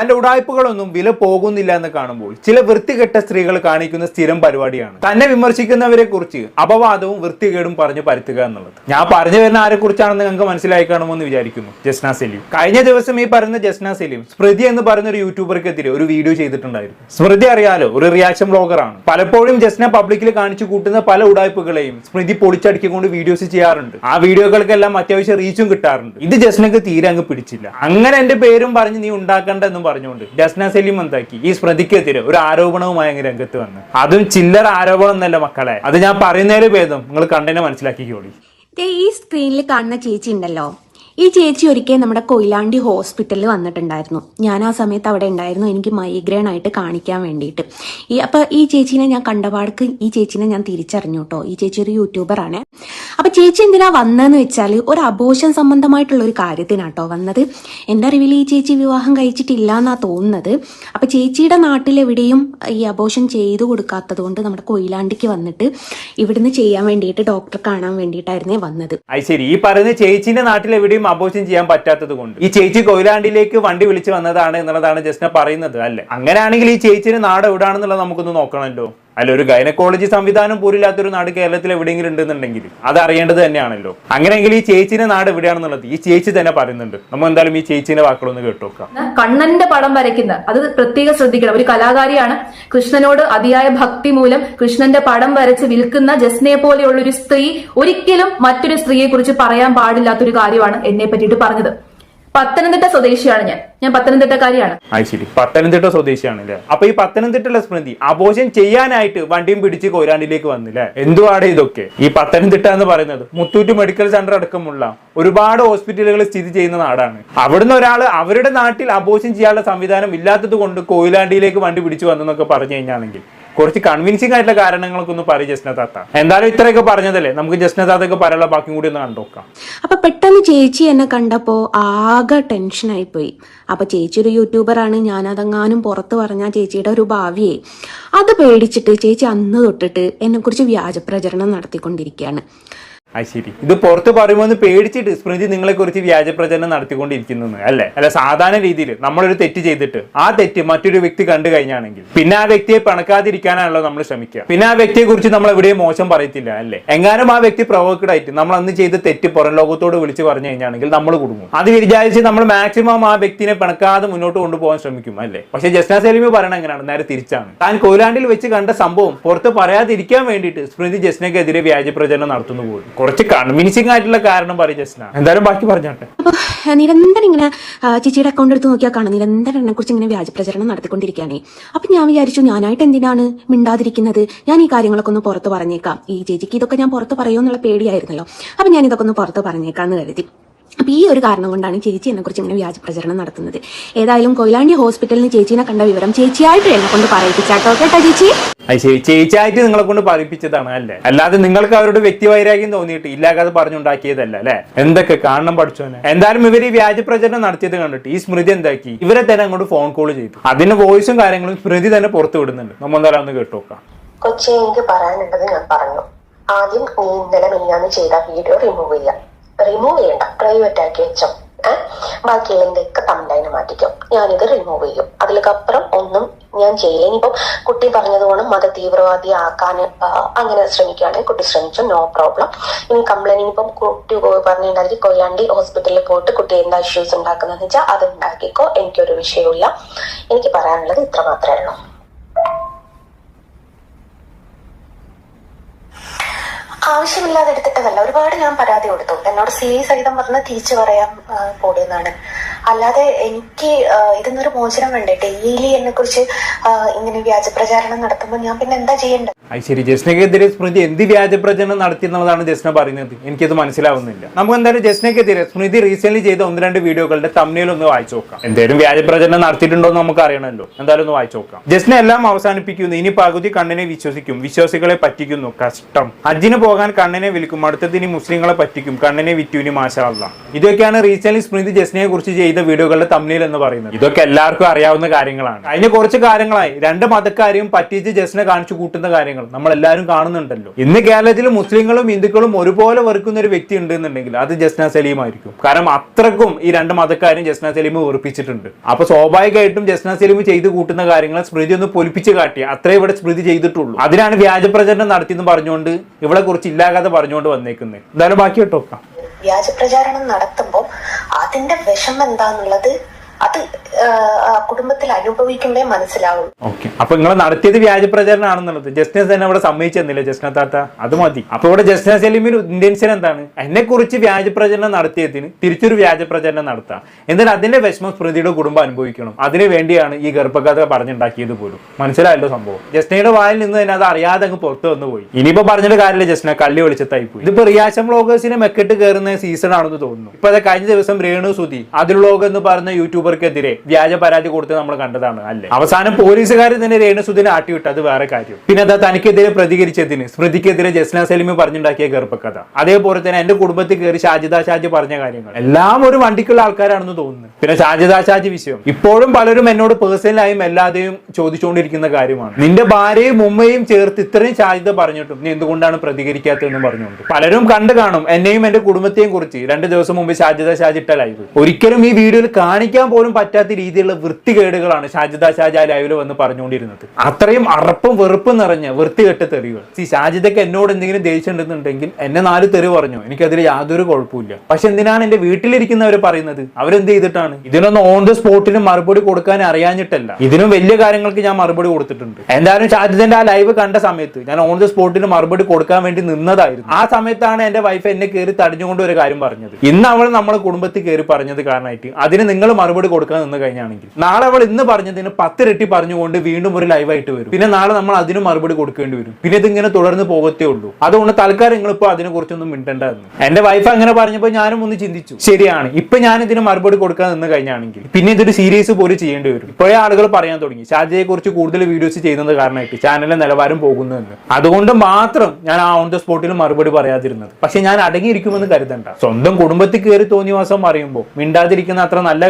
തന്റെ ഉടായ്പകളൊന്നും വില പോകുന്നില്ല എന്ന് കാണുമ്പോൾ ചില വൃത്തികെട്ട സ്ത്രീകൾ കാണിക്കുന്ന സ്ഥിരം പരിപാടിയാണ്. തന്നെ വിമർശിക്കുന്നവരെ കുറിച്ച് അപവാദവും വൃത്തികേടും പറഞ്ഞു പരത്തുക എന്നുള്ളത്. ഞാൻ പറഞ്ഞു വരുന്ന ആരെ കുറിച്ചാണെന്ന് നിങ്ങൾക്ക് മനസ്സിലായി കാണുമെന്ന് വിചാരിക്കുന്നു ജസ്ന സലീം. കഴിഞ്ഞ ദിവസം ഈ പറയുന്ന ജസ്ന സലീം സ്മൃതി എന്ന് പറയുന്ന ഒരു യൂട്യൂബർക്കെതിരെ ഒരു വീഡിയോ ചെയ്തിട്ടുണ്ടായിരുന്നു. സ്മൃതി അറിയാലോ ഒരു റിയാക്ഷൻ ബ്ലോഗറാണ്. പലപ്പോഴും ജസ്ന പബ്ലിക്കിൽ കാണിച്ചു കൂട്ടുന്ന പല ഉടായ്പകളെയും സ്മൃതി പൊളിച്ചടുക്കിക്കൊണ്ട് വീഡിയോസ് ചെയ്യാറുണ്ട്. ആ വീഡിയോകൾക്കെല്ലാം അത്യാവശ്യം റീച്ചും കിട്ടാറുണ്ട്. ഇത് ജസ്നക്ക് തീരെ അങ്ങ് പിടിച്ചില്ല. അങ്ങനെ എന്റെ പേരും പറഞ്ഞ് നീ ഉണ്ടാക്കണ്ട എന്നും പറഞ്ഞുകൊണ്ട് ഡസ്ന സലീം എന്താക്കി? ഈ സ്മൃതിക്കെതിരെ ഒരു ആരോപണവുമായി അങ്ങ് രംഗത്ത് വന്ന്. അതും ചില്ലറ ആരോപണം എന്നല്ല മക്കളെ. അത് ഞാൻ പറയുന്നതിന് ഭേദം നിങ്ങൾ കണ്ടതിനെ മനസ്സിലാക്കിക്കോളി. ഈ സ്ക്രീനിൽ കാണുന്ന ചേച്ചി ഉണ്ടല്ലോ. ഈ ചേച്ചി ഒരിക്കൽ നമ്മുടെ കൊയിലാണ്ടി ഹോസ്പിറ്റലിൽ വന്നിട്ടുണ്ടായിരുന്നു. ഞാൻ ആ സമയത്ത് അവിടെ ഉണ്ടായിരുന്നു. എനിക്ക് മൈഗ്രെയിൻ ആയിട്ട് കാണിക്കാൻ വേണ്ടിയിട്ട്. ഈ അപ്പോൾ ഈ ചേച്ചീനെ ഞാൻ കണ്ടപാടക്ക് ഈ ചേച്ചീനെ ഞാൻ തിരിച്ചറിഞ്ഞു കേട്ടോ ഈ ചേച്ചി ഒരു യൂട്യൂബറാണ് അപ്പോൾ ചേച്ചി എന്തിനാ വന്നതെന്ന് വെച്ചാൽ ഒരു അബോഷൻ സംബന്ധമായിട്ടുള്ള ഒരു കാര്യത്തിനാട്ടോ വന്നത്. എന്റെ അറിവിൽ ഈ ചേച്ചി വിവാഹം കഴിച്ചിട്ടില്ല എന്നാ തോന്നുന്നത്. അപ്പോൾ ചേച്ചിയുടെ നാട്ടിലെവിടെയും ഈ അബോഷൻ ചെയ്തു കൊടുക്കാത്തത് കൊണ്ട് നമ്മുടെ കൊയിലാണ്ടിക്ക് വന്നിട്ട് ഇവിടുന്ന് ചെയ്യാൻ വേണ്ടിയിട്ട് ഡോക്ടർ കാണാൻ വേണ്ടിയിട്ടായിരുന്നേ വന്നത്. ശരി. ഈ പറയുന്ന ചേച്ചിന്റെ നാട്ടിൽ എവിടെയും അബോഷൻ ചെയ്യാൻ പറ്റാത്തത് കൊണ്ട്. ഈ ചേച്ചി കൊയിലാണ്ടിലേക്ക് വണ്ടി വിളിച്ചു വന്നതാണ് എന്നുള്ളതാണ് ജസ്ന പറയുന്നത് അല്ലെ? അങ്ങനെയാണെങ്കിൽ ഈ ചേച്ചിന് നാട് എവിടാണെന്നുള്ളത് നമുക്കൊന്ന് നോക്കണമല്ലോ. അല്ല ഒരു ഗൈനക്കോളജി സംവിധാനം പോലില്ലാത്തൊരു നാട് കേരളത്തിൽ എവിടെയെങ്കിലും ഉണ്ടെന്നുണ്ടെങ്കിൽ അത് അറിയേണ്ടത് തന്നെയാണല്ലോ. അങ്ങനെയെങ്കിൽ ഈ ചേച്ചിന്റെ നാട് എവിടെയാണെന്നുള്ളത് ഈ ചേച്ചി തന്നെ പറയുന്നുണ്ട്. നമ്മൾ എന്തായാലും ഈ ചേച്ചിന്റെ വാക്കുകളൊന്ന് കേട്ടോക്കാം. കണ്ണന്റെ പടം വരയ്ക്കുന്ന അത് പ്രത്യേകം ശ്രദ്ധിക്കണം. ഒരു കലാകാരിയാണ്. കൃഷ്ണനോട് അതിയായ ഭക്തി മൂലം കൃഷ്ണന്റെ പടം വരച്ച് വിൽക്കുന്ന ജസ്നയെ പോലെയുള്ള ഒരു സ്ത്രീ ഒരിക്കലും മറ്റൊരു സ്ത്രീയെ കുറിച്ച് പറയാൻ പാടില്ലാത്തൊരു കാര്യമാണ് എന്നെ പറ്റിയിട്ട് പറഞ്ഞത്. പത്തനംതിട്ട സ്വദേശിയാണ് ഞാൻ. ഞാൻ പത്തനംതിട്ടക്കാരിയാണ്. അത് ശരി പത്തനംതിട്ട സ്വദേശിയാണ് അല്ലേ അപ്പൊ ഈ പത്തനംതിട്ടയിലെ സ്മൃതി ആഘോഷം ചെയ്യാനായിട്ട് വണ്ടിയും പിടിച്ച് കൊയിലാണ്ടിലേക്ക് വന്നില്ലേ? എന്തുവാടെ ഇതൊക്കെ? ഈ പത്തനംതിട്ട എന്ന് പറയുന്നത് മുത്തൂറ്റ് മെഡിക്കൽ സെന്റർ അടക്കമുള്ള ഒരുപാട് ഹോസ്പിറ്റലുകൾ സ്ഥിതി ചെയ്യുന്ന നാടാണ്. അവിടുന്ന് ഒരാൾ അവരുടെ നാട്ടിൽ ആഘോഷം ചെയ്യാനുള്ള സംവിധാനം ഇല്ലാത്തത് കൊണ്ട് കൊയിലാണ്ടിയിലേക്ക് വണ്ടി പിടിച്ചു വന്നെന്നൊക്കെ പറഞ്ഞു കഴിഞ്ഞാണെങ്കിൽ കുറച്ച് കൺവിൻസിംഗ് ആയിട്ടുള്ള കാരണങ്ങളൊക്കെ ഒന്ന് പറയും ജസ്ന താത്ത. എന്തായാലും ഇത്രയൊക്കെ പറഞ്ഞതല്ലേ? നമുക്ക് ജസ്ന താത്തയൊക്കെ പറയാനുള്ള ബാക്കി കൂടി ഒന്ന് കണ്ടോക്കാം. അപ്പൊ പെട്ടെന്ന് ചേച്ചി എന്നെ കണ്ടപ്പോ ആകെ ടെൻഷനായി പോയി. അപ്പൊ ചേച്ചി ഒരു യൂട്യൂബറാണ് ഞാൻ അതെങ്ങാനും പുറത്ത് പറഞ്ഞ ചേച്ചിയുടെ ഒരു ഭാവിയെ. അത് പേടിച്ചിട്ട് ചേച്ചി അന്ന് തൊട്ടിട്ട് എന്നെ കുറിച്ച് വ്യാജ പ്രചരണം നടത്തിക്കൊണ്ടിരിക്കുകയാണ്. അത് ശരി ഇത് പുറത്ത് പറയുമ്പോൾ പേടിച്ചിട്ട് സ്മൃതി നിങ്ങളെ കുറിച്ച് വ്യാജ പ്രചരണം നടത്തിക്കൊണ്ടിരിക്കുന്നു അല്ലെ? അല്ല സാധാരണ രീതിയിൽ നമ്മളൊരു തെറ്റ് ചെയ്തിട്ട് ആ തെറ്റ് മറ്റൊരു വ്യക്തി കണ്ടു കഴിഞ്ഞാണെങ്കിൽ പിന്നെ ആ വ്യക്തിയെ പണക്കാതിരിക്കാനാണല്ലോ നമ്മൾ ശ്രമിക്കുക. പിന്നെ ആ വ്യക്തിയെ കുറിച്ച് നമ്മൾ എവിടെയും മോശം പറയത്തില്ല അല്ലെ? എങ്ങാനും ആ വ്യക്തി പ്രൊവോക്കഡ് ആയിട്ട് നമ്മൾ അന്ന് ചെയ്ത തെറ്റ് പുറം ലോകത്തോട് വിളിച്ച് പറഞ്ഞു കഴിഞ്ഞാണെങ്കിൽ നമ്മൾ കുടുങ്ങും. അത് വിചാരിച്ച് നമ്മൾ മാക്സിമം ആ വ്യക്തിനെ പിണക്കാതെ മുന്നോട്ട് കൊണ്ടുപോകാൻ ശ്രമിക്കും അല്ലെ? പക്ഷെ ജസ്ന സലീമി പറയണ എങ്ങനെയാണ്? നേരെ തിരിച്ചാണ്. താൻ കൊയിലാണ്ടിൽ വെച്ച് കണ്ട സംഭവം പുറത്ത് പറയാതിരിക്കാൻ വേണ്ടിയിട്ട് സ്മൃതി ജസ്നക്കെതിരെ വ്യാജ പ്രചരണം നടത്തുന്നു പോലും. കുറച്ച് കൺവിൻസിംഗ് ആയിട്ടുള്ള കാരണം പറയും ജസ്ന. എന്തായാലും ബാക്കി പറഞ്ഞോട്ടെ. നിരന്തരം ഇങ്ങനെ ചേച്ചിയുടെ അക്കൗണ്ട് എടുത്ത് നോക്കിയാൽ കാണാം നിരന്തരം എന്നെ കുറിച്ച് ഇങ്ങനെ വ്യാജ പ്രചരണം നടത്തിക്കൊണ്ടിരിക്കുകയാണ്. അപ്പൊ ഞാൻ വിചാരിച്ചു ഞാനായിട്ട് എന്തിനാണ് മിണ്ടാതിരിക്കുന്നത്? ഞാൻ ഈ കാര്യങ്ങളൊക്കെ ഒന്ന് പുറത്ത് പറഞ്ഞേക്കാം. ഈ ചേച്ചിക്ക് ഇതൊക്കെ ഞാൻ പുറത്ത് പറയുമെന്നുള്ള പേടിയായിരുന്നല്ലോ. അപ്പൊ ഞാൻ ഇതൊക്കെ ഒന്ന് പുറത്ത് പറഞ്ഞേക്കാന്ന് കരുതി. അപ്പൊ ഈ ഒരു കാരണം കൊണ്ടാണ് ചേച്ചി എന്നെക്കുറിച്ച് ഇങ്ങനെ വ്യാജ പ്രചരണം നടത്തുന്നത്. ഏതായാലും കൊയിലാണ്ടി ഹോസ്പിറ്റലിൽ നിന്ന് ചേച്ചീനെ കണ്ട വിവരം ചേച്ചിയായിട്ട് എന്നെ കൊണ്ട് പറയിപ്പിച്ചാട്ടോ. കേട്ടോ ചേച്ചി? ചേച്ചിയായിട്ട് നിങ്ങളെ കൊണ്ട് പറയിപ്പിച്ചതാണ് അല്ലേ? അല്ലാതെ നിങ്ങൾക്ക് അവരുടെ വ്യക്തി വൈരാഗ്യം തോന്നിയിട്ട് ഇല്ലാതെ പറഞ്ഞുണ്ടാക്കിയതല്ല അല്ലെ? എന്തൊക്കെ കാണണം പഠിച്ചോനെ എന്തായാലും ഇവർ ഈ വ്യാജ പ്രചരണം നടത്തിയത് കണ്ടിട്ട് ഈ സ്മൃതി എന്താക്കി? ഇവരെ തന്നെ അങ്ങോട്ട് ഫോൺ കോൾ ചെയ്തു. അതിന്റെ വോയിസും കാര്യങ്ങളും സ്മൃതി തന്നെ പുറത്തു വിടുന്നുണ്ട്. നമ്മൾ എന്തായാലും ഒന്ന് കേട്ടോക്കാം കൊച്ചി എനിക്ക് പറയാനുള്ളത് ഞാൻ പറഞ്ഞു. ആദ്യം നീ ഇന്നലെ മിനിഞ്ഞാന്ന് ചെയ്ത വീഡിയോ റിമൂവ് ചെയ്യാം. റിമൂവ് ചെയ്യണ്ട. പ്രൈവറ്റ് ആക്കി വെച്ചോ. ഏഹ് ബാക്കിയുള്ള എന്തൊക്കെ തമ്മിലതിന് മാറ്റിക്കും. ഞാനിത് റിമൂവ് ചെയ്യും. അതിലേക്കപ്പുറം ഒന്നും ഞാൻ ചെയ്യില്ല. ഇനിയിപ്പം കുട്ടി പറഞ്ഞതുകൊണ്ട് മത തീവ്രവാദി ആക്കാൻ അങ്ങനെ ശ്രമിക്കുകയാണെങ്കിൽ കുട്ടി ശ്രമിച്ചു. നോ പ്രോബ്ലം ഇനി കംപ്ലൈന്റ് ഇനിയിപ്പം കുട്ടി പറഞ്ഞിട്ടുണ്ടെങ്കിൽ കൊയ്യാണ്ടി ഹോസ്പിറ്റലിൽ പോയിട്ട് കുട്ടി എന്താ ഇഷ്യൂസ് ഉണ്ടാക്കുന്നതെന്ന് വെച്ചാൽ അത് ഉണ്ടാക്കിക്കോ. എനിക്കൊരു വിഷയമില്ല എനിക്ക് പറയാനുള്ളത് ഇത്ര മാത്രമേ ഉള്ളൂ. ആവശ്യമില്ലാതെ എടുത്തിട്ടതല്ല. ഒരുപാട് ഞാൻ പരാതി കൊടുത്തു. എന്നോട് സി സഹിതം പറഞ്ഞ് തിരിച്ചു പറയാൻ പോടിയെന്നാണ് അല്ലാതെ എനിക്ക് ഇതിന്നൊരു മോചനം വേണ്ടേ? ഡെയിലി എന്നെ കുറിച്ച് ഇങ്ങനെ വ്യാജ പ്രചാരണം നടത്തുമ്പോൾ ഞാൻ പിന്നെ എന്താ ചെയ്യേണ്ടത്? അത് ശരി ജസ്നക്കെതിരെ സ്മൃതി എന്ത് വ്യാജ പ്രചരണം നടത്തി എന്നുള്ളതാണ് ജസ്ന പറയുന്നത്. എനിക്കത് മനസ്സിലാവുന്നില്ല. നമുക്ക് എന്തായാലും ജസ്നക്കെതിരെ സ്മൃതി റീസെന്റ് ചെയ്ത ഒന്ന് രണ്ട് വീഡിയോകളുടെ തമ്മിൽ ഒന്ന് വായിച്ചു നോക്കാം. എന്തായാലും വ്യാജ പ്രചരണം നടത്തിയിട്ടുണ്ടോ എന്ന് നമുക്ക് അറിയണമല്ലോ. എന്തായാലും ഒന്ന് വായിച്ചു നോക്കാം. ജസ്ന എല്ലാം അവസാനിപ്പിക്കുന്നു. ഇനി പകുതി കണ്ണിനെ വിശ്വസിക്കും. വിശ്വാസികളെ പറ്റിക്കുന്നു. കഷ്ടം. ഹജ്ജിന് പോകാൻ കണ്ണിനെ വിൽക്കും. അടുത്തത് ഇനി മുസ്ലിങ്ങളെ പറ്റിക്കും. കണ്ണിനെ ഇനി മാഷാള്ള ഇതൊക്കെയാണ് റീസെന്റ് സ്മൃതി ജസ്നയെ കുറിച്ച് ചെയ്ത വീഡിയോകളുടെ തമ്മിൽ എന്ന് പറയുന്നത്. ഇതൊക്കെ എല്ലാവർക്കും അറിയാവുന്ന കാര്യങ്ങളാണ്. അതിന് കുറച്ച് കാര്യങ്ങളായി. രണ്ട് മതക്കാരെയും പറ്റിച്ച് ജസ്നെ കാണിച്ചു കൂട്ടുന്ന കാര്യങ്ങൾ നമ്മൾ എല്ലാവരും കാണുന്നുണ്ടല്ലോ. ഇന്ന് കേരളത്തിൽ മുസ്ലിങ്ങളും ഹിന്ദുക്കളും ഒരുപോലെ വെറുക്കുന്ന ഒരു വ്യക്തി ഉണ്ട് എന്നുണ്ടെങ്കിൽ അത് ജസ്ന സലീം ആയിരിക്കും കാരണം അത്രക്കും ഈ രണ്ട് മതക്കാരും ജസ്ന സലീം വെറുപ്പിച്ചിട്ടുണ്ട്. അപ്പൊ സ്വാഭാവികമായിട്ടും ജസ്ന സലീം ചെയ്തു കൂട്ടുന്ന കാര്യങ്ങൾ സ്മൃതി ഒന്ന് പൊലിപ്പിച്ച് കാട്ടി അത്രേ ഇവിടെ സ്മൃതി ചെയ്തിട്ടുള്ളൂ. അതിനാണ് വ്യാജ പ്രചരണം നടത്തിയെന്ന് പറഞ്ഞുകൊണ്ട് ഇവളെ കുറിച്ച് ഇല്ലാകാതെ പറഞ്ഞുകൊണ്ട് വന്നേക്കുന്നത് എന്തായാലും ബാക്കി കേട്ടോ വ്യാജ പ്രചാരണം നടത്തുമ്പോൾ അതിന്റെ വിഷമം എന്താന്നുള്ളത് അത് കുടുംബത്തിൽ അനുഭവിക്കുമ്പേ മനസ്സിലാവും ഓക്കെ. അപ്പൊ നിങ്ങൾ നടത്തിയത് വ്യാജ പ്രചരണം ആണെന്നുള്ളത് ജസ്റ്റിസ് തന്നെ അവിടെ സമ്മതിച്ചെന്നില്ല ജസ്ന താത്ത? അത് മതി. അപ്പൊ ഇവിടെ ജസ്ന സലീമിന് ഇന്റൻഷൻ എന്താണ്? എന്നെ കുറിച്ച് വ്യാജ പ്രചരണം നടത്തിയതിന് തിരിച്ചൊരു വ്യാജ പ്രചരണം നടത്താം. എന്നാൽ അതിന്റെ വിഷമം സ്മൃതിയുടെ കുടുംബം അനുഭവിക്കണം. അതിനു വേണ്ടിയാണ് ഈ ഗർഭകഥ പറഞ്ഞുണ്ടാക്കിയത് പോലും. മനസ്സിലായല്ലോ സംഭവം. ജസ്നയുടെ വായിൽ നിന്ന് തന്നെ അത് അറിയാതെ അങ്ങ് പുറത്തു വന്നു പോയി. ഇനിയിപ്പോ പറഞ്ഞിട്ട് കാര്യമില്ല ജസ്ന കള്ളി വെളിച്ചത്തായി പോയി. ഇതിപ്പോ റിയാശൻ ബ്ലോഗേഴ്സിനെ മെക്കെട്ട് കയറുന്ന സീസൺ ആണെന്ന് തോന്നുന്നു. ഇപ്പൊ കഴിഞ്ഞ ദിവസം രേണു സുധി അതിൽ വ്ളോഗ് എന്ന് പറഞ്ഞ യൂട്യൂബർക്കെതിരെ വ്യാജ പരാതി കൊടുത്ത് നമ്മൾ കണ്ടതാണ് അല്ലേ? അവസാനം പോലീസുകാർ തന്നെ രേണുസുദിനെ ആട്ടിവിട്ടു അത് വേറെ കാര്യം. പിന്നെ അതാ തനിക്കെതിരെ പ്രതികരിച്ചതിന് സ്മൃതിക്കെതിരെ ജസ്ന സലിമി പറഞ്ഞുണ്ടാക്കിയ ഗർഭക്കഥ അതേപോലെ തന്നെ എന്റെ കുടുംബത്തിൽ കയറി ഷാജിദ ഷാജി പറഞ്ഞ കാര്യങ്ങൾ. എല്ലാം ഒരു വണ്ടിക്കുള്ള ആൾക്കാരാണെന്ന് തോന്നുന്നു. പിന്നെ ഷാജിദ ഷാജി വിഷയം. ഇപ്പോഴും പലരും എന്നോട് പേഴ്സണലായും എല്ലാതെയും ചോദിച്ചുകൊണ്ടിരിക്കുന്ന കാര്യമാണ്. നിന്റെ ഭാര്യയും ഉമ്മയും ചേർത്ത് ഇത്രയും ഷാജിദ പറഞ്ഞിട്ടും നീ എന്തുകൊണ്ടാണ് പ്രതികരിക്കാത്തതെന്ന് പറഞ്ഞുകൊണ്ട്. പലരും കണ്ടു കാണും എന്നെയും എന്റെ കുടുംബത്തെയും കുറിച്ച്. രണ്ട് ദിവസം മുമ്പ് ഷാജിദ ഷാജി ഇട്ട ലൈവ് ഒരിക്കലും ഈ വീഡിയോയിൽ കാണിക്കാൻ പോലും പറ്റാത്ത രീതിയിലുള്ള വൃത്തികേടുകളാണ് ഷാജിദ ഷാജാ ലൈവിൽ വന്ന് പറഞ്ഞുകൊണ്ടിരുന്നത്. അത്രയും അറപ്പും വെറുപ്പും നിറഞ്ഞ വൃത്തികെട്ട തെറികൾ സി ഷാജിദക്ക് എന്നോട് എന്തെങ്കിലും ദേഷ്യം ഉണ്ടെന്നുണ്ടെങ്കിൽ എന്നെ നാല് തെറി പറഞ്ഞു. എനിക്കതിൽ യാതൊരു കുഴപ്പമില്ല പക്ഷെ എന്തിനാണ് എന്റെ വീട്ടിലിരിക്കുന്നവർ പറയുന്നത്? അവരെന്ത് ചെയ്തിട്ടാണ്? ഇതിനൊന്നും ഓൺ ദ സ്പോട്ടിന് മറുപടി കൊടുക്കാൻ അറിയാഞ്ഞിട്ടല്ല. ഇതിനും വലിയ കാര്യങ്ങൾക്ക് ഞാൻ മറുപടി കൊടുത്തിട്ടുണ്ട്. എന്തായാലും ഷാജിദന്റെ ആ ലൈവ് കണ്ട സമയത്ത് ഞാൻ ഓൺ ദ സ്പോട്ടിന് മറുപടി കൊടുക്കാൻ വേണ്ടി നിന്നതായിരുന്നു. ആ സമയത്താണ് എന്റെ വൈഫ് എന്നെ കയറി തടഞ്ഞുകൊണ്ട് ഒരു കാര്യം പറഞ്ഞത്. ഇന്ന് അവൾ നമ്മുടെ കുടുംബത്തിൽ കയറി പറഞ്ഞത് കാരണമായിട്ട്. അതിന് നിങ്ങൾ മറുപടി കൊടുക്കാൻ നിന്ന് കഴിഞ്ഞാണെങ്കിൽ. നാളെ അവൾ ഇന്ന് പറഞ്ഞതിന് പത്തിരട്ടി പറഞ്ഞുകൊണ്ട് വീണ്ടും ഒരു ലൈവായിട്ട് വരും. പിന്നെ നാളെ നമ്മൾ അതിന് മറുപടി കൊടുക്കേണ്ടി വരും. പിന്നെ ഇതിങ്ങനെ തുടർന്ന് പോകത്തേ ഉള്ളൂ. അതുകൊണ്ട് തൽക്കാലം നിങ്ങൾ ഇപ്പോൾ അതിനെ കുറിച്ചൊന്നും മിണ്ടണ്ടെന്ന് എന്റെ വൈഫ് അങ്ങനെ പറഞ്ഞപ്പോൾ ഞാനും ഒന്ന് ചിന്തിച്ചു. ശരിയാണ്. ഇപ്പൊ ഞാൻ ഇതിന് മറുപടി കൊടുക്കാൻ നിന്ന് കഴിഞ്ഞാണെങ്കിൽ പിന്നെ ഇതൊരു സീരീസ് പോലും ചെയ്യേണ്ടി വരും. ഇപ്പോഴേ ആളുകൾ പറയാൻ തുടങ്ങി. ഷാജയെ കുറിച്ച് കൂടുതൽ വീഡിയോസ് ചെയ്യുന്നത് കാരണമായിട്ട് ചാനലിന്റെ നിലവാരം പോകുന്നു എന്ന്. അതുകൊണ്ട് മാത്രം ഞാൻ ആ ഓൺ ദ സ്പോട്ടിൽ മറുപടി പറയാതിരുന്നത്. പക്ഷെ ഞാൻ അടങ്ങിയിരിക്കുമെന്ന് കരുതണ്ട. സ്വന്തം കുടുംബത്തിൽ കയറി തോന്നിവാസം പറയുമ്പോൾ മിണ്ടാതിരിക്കുന്ന അത്ര നല്ല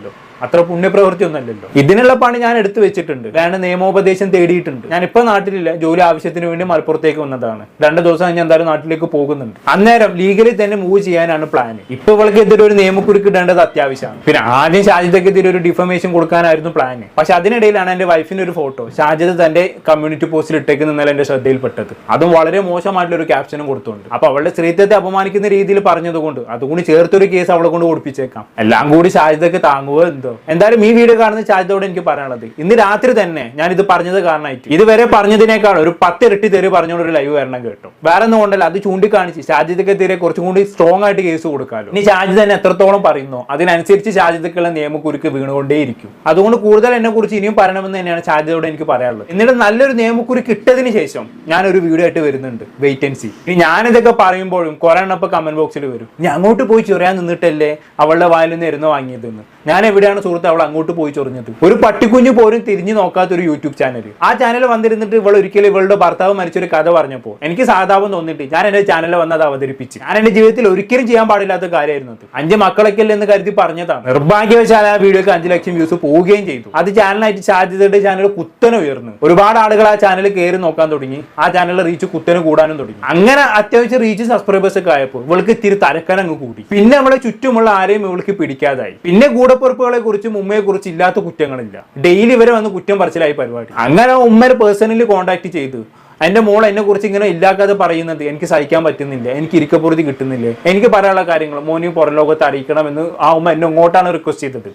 pueblo. അത്ര പുണ്യപ്രവൃത്തി ഒന്നല്ലല്ലോ ഇതിനുള്ള പണി ഞാൻ എടുത്തു വെച്ചിട്ടുണ്ട്. ഞാൻ നിയമോപദേശം തേടിയിട്ടുണ്ട്. ഞാൻ ഇപ്പൊ നാട്ടിലില്ല. ജോലി ആവശ്യത്തിന് വേണ്ടി മലപ്പുറത്തേക്ക് വന്നതാണ്. രണ്ട് ദിവസം കഴിഞ്ഞ് എന്തായാലും നാട്ടിലേക്ക് പോകുന്നുണ്ട്. അന്നേരം ലീഗലി തന്നെ മൂവ് ചെയ്യാനാണ് പ്ലാൻ ഇപ്പൊ ഇവൾക്ക് എതിരെ ഒരു നിയമക്കുറിക്ക് ഇടേണ്ടത് അത്യാവശ്യമാണ്. പിന്നെ ആദ്യം ഷാജിദക്കെതിരെ ഒരു ഡിഫമേഷൻ കൊടുക്കാനായിരുന്നു പ്ലാൻ പക്ഷെ അതിനിടയിലാണ് എന്റെ വൈഫിന്റെ ഒരു ഫോട്ടോ ഷാജിദ് തന്റെ കമ്മ്യൂണിറ്റി പോസ്റ്റിൽ ഇട്ടേക്കുന്ന ഇന്നലെ എന്റെ ശ്രദ്ധയിൽപ്പെട്ടത്. അതും വളരെ മോശമായിട്ടുള്ള ഒരു ക്യാപ്ഷനും കൊടുത്തുണ്ട് അപ്പൊ അവളുടെ സ്ത്രീത്വത്തെ അപമാനിക്കുന്ന രീതിയിൽ പറഞ്ഞതുകൊണ്ട് അതുകൊണ്ട് ചേർത്തൊരു കേസ് അവളെ കൊണ്ട് ഓടിപ്പിച്ചേക്കാം. എല്ലാം കൂടി ഷാജിദക്ക് താങ്ങുവോ എന്തോ? എന്തായാലും ഈ വീഡിയോ കാണുന്ന ഷാജിദോട് എനിക്ക് പറയാനുള്ളത് ഇന്ന് രാത്രി തന്നെ ഞാൻ ഇത് പറഞ്ഞത് കാരണമായിട്ട് ഇതുവരെ പറഞ്ഞതിനേക്കാൾ ഒരു പത്തിരട്ടി തെറി പറഞ്ഞുകൊണ്ട് ഒരു ലൈവ് വരണം കേട്ടോ. വേറെ ഒന്നും കൊണ്ടല്ല അത് ചൂണ്ടിക്കാണിച്ച് ഷാജിദക്കെതിരെ കുറച്ചും കൂടി സ്ട്രോങ് ആയിട്ട് കേസ് കൊടുക്കാമല്ലോ ഇനി ഷാജി തന്നെ എത്രത്തോളം പറയുന്നു അതിനനുസരിച്ച് ഷാജിദക്കുള്ള നിയമക്കുരുക്ക് വീണുകൊണ്ടേയിരിക്കും. അതുകൊണ്ട് കൂടുതൽ എന്നെ കുറിച്ച് ഇനിയും പറയണമെന്ന് തന്നെയാണ് ഷാജിദോട് എനിക്ക് പറയാനുള്ളത്. എന്നിട്ട് നല്ലൊരു നിയമക്കുരുക്ക് ഇട്ടതിന് ശേഷം ഞാൻ ഒരു വീഡിയോ ആയിട്ട് വരുന്നുണ്ട് വെയിറ്റ് ആൻഡ് സി ഇനി ഞാനിതൊക്കെ പറയുമ്പോഴും കുറെ എണ്ണപ്പം കമന്റ് ബോക്സിൽ വരും. ഞാൻ അങ്ങോട്ട് പോയി ചൊറിയാൻ നിന്നിട്ടല്ലേ അവളുടെ വായിൽ നിന്ന് ഇരുന്ന് വാങ്ങിയതെന്ന്. ഞാൻ എവിടെയാണ് സുഹൃത്ത് അവൾ അങ്ങോട്ട് പോയി ചൊറിഞ്ഞത് ഒരു പട്ടിക്കുഞ്ഞു പോലും തിരിഞ്ഞു നോക്കാത്ത ഒരു യൂട്യൂബ് ചാനൽ ആ ചാനൽ വന്നിരുന്നിട്ട് ഇവൾ ഒരിക്കലും ഇവളുടെ ഭർത്താവ് മരിച്ചൊരു കഥ പറഞ്ഞപ്പോൾ. എനിക്ക് സാധാപം തോന്നിട്ട് ഞാൻ എന്റെ ചാനൽ വന്ന് അത് അവതരിപ്പിച്ച്. ഞാൻ എന്റെ ജീവിതത്തിൽ ഒരിക്കലും ചെയ്യാൻ പാടില്ലാത്ത കാര്യമായിരുന്നു അഞ്ച് മക്കളൊക്കെ എന്ന് കരുതി പറഞ്ഞതാണ്. നിർഭാഗ്യവശാൽ ആ വീഡിയോക്ക് അഞ്ച് ലക്ഷം വ്യൂസ് പോവുകയും ചെയ്തു. അത് ചാനലായിട്ട് സാധ്യതയുടെ ചാനൽ കുത്തനെ ഉയർന്നു. ഒരുപാട് ആളുകൾ ആ ചാനൽ കയറി നോക്കാൻ തുടങ്ങി. ആ ചാനലിലെ റീച്ച് കുത്തനെ കൂടാനും തുടങ്ങി. അങ്ങനെ അത്യാവശ്യം റീച്ച് സബ്സ്ക്രൈബേഴ്സ് ഒക്കെ ആയപ്പോൾ ഇവൾക്ക് ഇത്തിരി തരക്കനം അങ്ങ് കൂടി. പിന്നെ നമ്മളെ ചുറ്റുമുള്ള ആരെയും ഇവൾക്ക് പിടിക്കാതായി. പിന്നെ കൂടപ്പുറപ്പുകളെ കുറിച്ചും ഉമ്മയെ കുറിച്ചും ഇല്ലാത്ത കുറ്റങ്ങളില്ല. ഡെയിലി ഇവരെ വന്ന് കുറ്റം പറച്ചിലായി പരിപാടി. അങ്ങനെ ഉമ്മനെ പേഴ്സണലി കോൺടാക്ട് ചെയ്തു എന്റെ മോൾ എന്നെ കുറിച്ച് ഇങ്ങനെ ഇല്ലാക്കാതെ പറയുന്നത് എനിക്ക് സഹിക്കാൻ പറ്റുന്നില്ല. എനിക്ക് ഇരിക്കപ്പുറത്തി കിട്ടുന്നില്ല. എനിക്ക് പറയാനുള്ള കാര്യങ്ങൾ മോനി പുറലോകത്ത് അറിയിക്കണമെന്ന് ആ ഉമ്മ എന്നെ ഇങ്ങോട്ടാണ് റിക്വസ്റ്റ് ചെയ്തത്.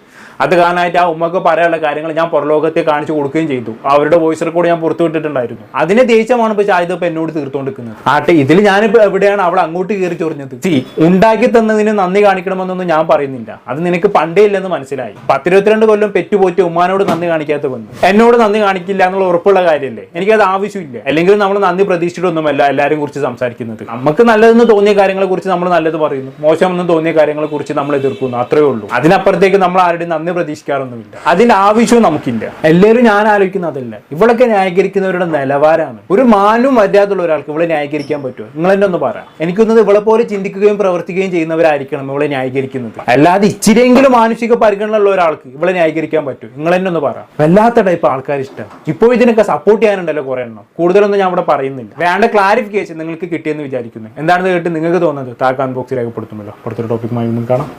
അത് കാരണമായിട്ട് ആ ഉമ്മക്ക് പറയാനുള്ള കാര്യങ്ങൾ ഞാൻ പുറലോകത്തെ കാണിച്ചു കൊടുക്കുകയും ചെയ്തു. അവരുടെ വോയിസ് റെക്കോർഡ് ഞാൻ പുറത്തു വിട്ടിട്ടുണ്ടായിരുന്നു. അതിനെ ദേഷ്യമാണ് ഇപ്പൊ ചായത് ഇപ്പൊ എന്നോട് തീർത്തുകൊണ്ടിരിക്കുന്നത്. ആട്ടെ ഇതിൽ ഞാനിപ്പോ എവിടെയാണ് അവൾ അങ്ങോട്ട് കയറി ചൊറിഞ്ഞത്? ഉണ്ടാക്കി തന്നതിന് നന്ദി കാണിക്കണമെന്നൊന്നും ഞാൻ പറയുന്നില്ല. അത് നിനക്ക് പണ്ടേ ഇല്ലെന്ന് മനസ്സിലായി. പത്തിരുപത്തിരണ്ട് കൊല്ലം പെറ്റുപോറ്റി ഉമ്മാനോട് നന്ദി കാണിക്കാത്ത വന്നു എന്നോട് നന്ദി കാണിക്കില്ല എന്നുള്ള ഉറപ്പുള്ള കാര്യമല്ലേ എനിക്കത് ആവശ്യമില്ല. അല്ലെങ്കിൽ നമ്മൾ നന്ദി പ്രതീക്ഷിച്ചിട്ടൊന്നുമല്ല എല്ലാവരും കുറിച്ച് സംസാരിക്കുന്നത്. നമുക്ക് നല്ലതെന്ന് തോന്നിയ കാര്യങ്ങളെ കുറിച്ച് നമ്മൾ നല്ലത് പറയുന്നു. മോശമെന്ന് തോന്നിയ കാര്യങ്ങളെ കുറിച്ച് നമ്മൾ എതിർക്കുന്നു. അത്രേ ഉള്ളൂ. അതിനപ്പുറത്തേക്ക് നമ്മൾ ആരുടെയും നന്ദി പ്രതീക്ഷിക്കാറൊന്നുമില്ല. അതിന്റെ ആവശ്യവും നമുക്കില്ല. എല്ലാവരും ഞാൻ ആലോചിക്കുന്ന അതല്ല. ഇവളൊക്കെ ന്യായീകരിക്കുന്നവരുടെ നിലവാരമാണ്. ഒരു മാനും മര്യാദയുള്ള ഒരാൾക്ക് ഇവളെ ന്യായീകരിക്കാൻ പറ്റുമോ? നിങ്ങൾ എന്നെ ഒന്ന് പറയാം എനിക്കൊന്നത് ഇവളെ പോലെ ചിന്തിക്കുകയും പ്രവർത്തിക്കുകയും ചെയ്യുന്നവരായിരിക്കണം ഇവളെ ന്യായീകരിക്കുന്നത്. അല്ലാതെ ഇച്ചിരിയെങ്കിലും മാനുഷിക പരിഗണന ഉള്ള ഒരാൾക്ക് ഇവളെ ന്യായീകരിക്കാൻ പറ്റും നിങ്ങൾ എന്നെ ഒന്ന് പറയാം വല്ലാത്ത ടൈപ്പ് ആൾക്കാർ ഇഷ്ടം ഇപ്പോൾ ഇതിനൊക്കെ സപ്പോർട്ട് ചെയ്യാനുണ്ടല്ലോ കുറെ എണ്ണം. കൂടുതലൊന്നും ഞാൻ ഇവിടെ പറയുന്നില്ല. വേണ്ട ക്ലാരിഫിക്കേഷൻ നിങ്ങൾക്ക് കിട്ടിയെന്ന് വിചാരിക്കുന്നു. എന്താണെന്ന് കേട്ട് നിങ്ങൾക്ക് തോന്നുന്നത് താക്കാൻ ബോക്സിൽ രേഖപ്പെടുത്തുമല്ലോ. അടുത്തൊരു ടോപ്പിക്കുമായി കാണാം.